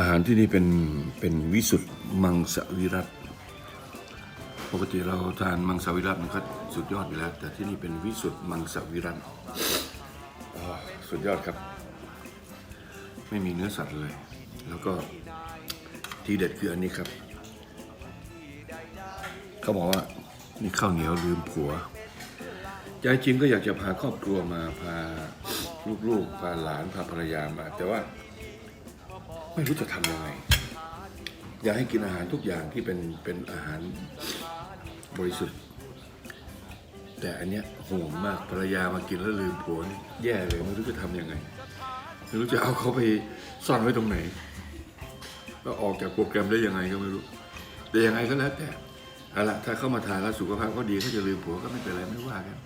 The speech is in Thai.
อาหารที่นี่เป็นเป็นวิสุทธ์มังสวิรัตปกติเราทานมังสวิรัตมันก็สุดยอดอยู่แล้ว แต่ที่นี่เป็นวิสุทธ์มังสวิรัตสุดยอดครับ ไม่มีเนื้อสัตว์เลย แล้วก็ที่เด็ดคืออันนี้ครับ เขาบอกว่านี่ข้าวเหนียวลืมผัวใจจริงก็อยากจะพาครอบครัวมาพาลูกๆ พาหลานพาภรรยามา แต่ว่า ไม่รู้จะทำยังไง อยากให้กินอาหารทุกอย่างที่เป็นเป็นอาหารบริสุทธิ์ แต่อันเนี้ยห่วงมากภรรยามากินแล้วลืมผัวนี่แย่เลยไม่รู้จะทำยังไงไม่รู้จะเอาเขาไปซ่อนไว้ตรงไหนแล้วออกจากโปรแกรมได้ยังไงก็ไม่รู้ แต่ยังไงก็แล้วแต่เอาละถ้าเข้ามาทานแล้วสุขภาพเขาดีเขาจะลืมผัวก็ไม่เป็นไรไม่ว่ากัน